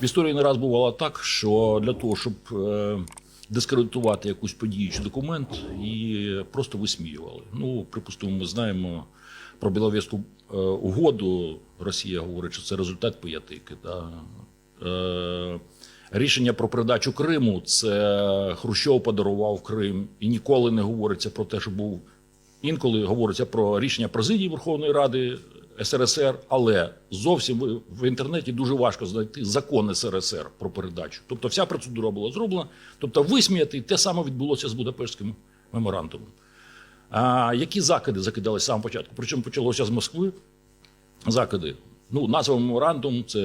В історії не раз бувало так, що для того, щоб е, дискредитувати якусь подію чи документ, її просто висміювали. Ну, припустимо, ми знаємо про Біловезьку е, угоду. Росія говорить, що це результат пиятики. Да? Е, рішення про передачу Криму це Хрущов подарував Крим, і ніколи не говориться про те, що був інколи говориться про рішення президії Верховної Ради СРСР, але зовсім в- інтернеті дуже важко знайти закон СРСР про передачу. Тобто вся процедура була зроблена. Тобто висміяти те саме відбулося з Будапештським меморандумом. А які закиди закидали з початку? Причому почалося з Москви. Закиди. Ну, назва меморандум це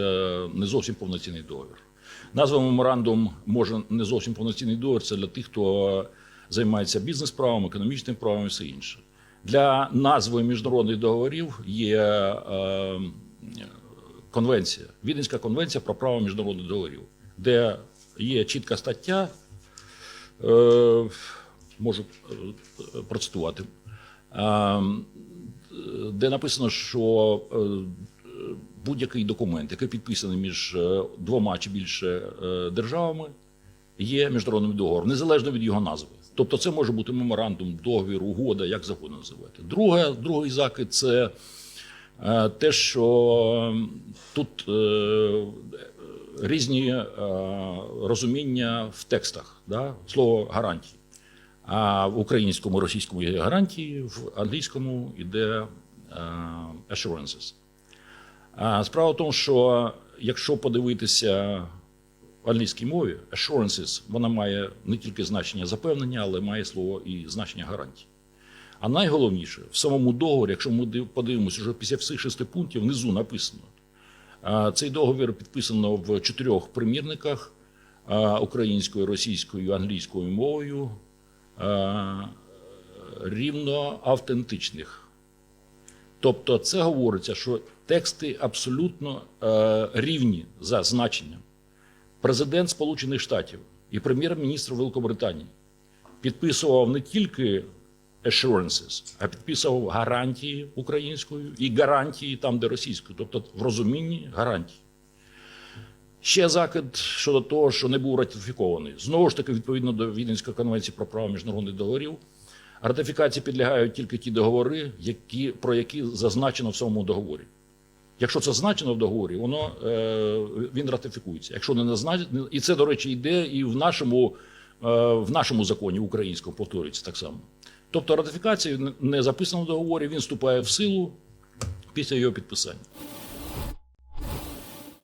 не зовсім повноцінний договір. Назва меморандум може не зовсім повноцінний договір. Це для тих, хто займається бізнес-правом, економічним правом і все інше. Для назви міжнародних договорів є е, конвенція, Віденська конвенція про право міжнародних договорів, де є чітка стаття, е, можу е, процитувати, е, де написано, що е, будь-який документ, який підписаний між е, двома чи більше державами, є міжнародним договором, незалежно від його назви. Тобто це може бути меморандум, договір, угода, як завгодно називати. Друге, другий закид це е, те, що тут е, різні е, розуміння в текстах, да? слово гарантії. А в українському, російському є гарантії, в англійському йде assurances. Справа в тому, що якщо подивитися в англійській мові, assurances, вона має не тільки значення запевнення, але має слово і значення гарантії. А найголовніше в самому договорі, якщо ми подивимося вже після всіх шести пунктів, внизу написано. Цей договір підписано в чотирьох примірниках українською, російською, англійською мовою рівно автентичних. Тобто, це говориться, що тексти абсолютно е, рівні за значенням. Президент Сполучених Штатів і прем'єр-міністр Великобританії підписував не тільки assurances, а підписував гарантії українською і гарантії там, де російською, тобто в розумінні гарантії. Ще закид щодо того, що не був ратифікований. Знову ж таки, відповідно до Віденської конвенції про право міжнародних договорів, ратифікації підлягають тільки ті договори, які, про які зазначено в самому договорі. Якщо це значено в договорі, воно е, він ратифікується. Якщо не назначено, і це, до речі, йде і в нашому, е, в нашому законі українському повторюється так само. Тобто ратифікація не записана в договорі, він вступає в силу після його підписання.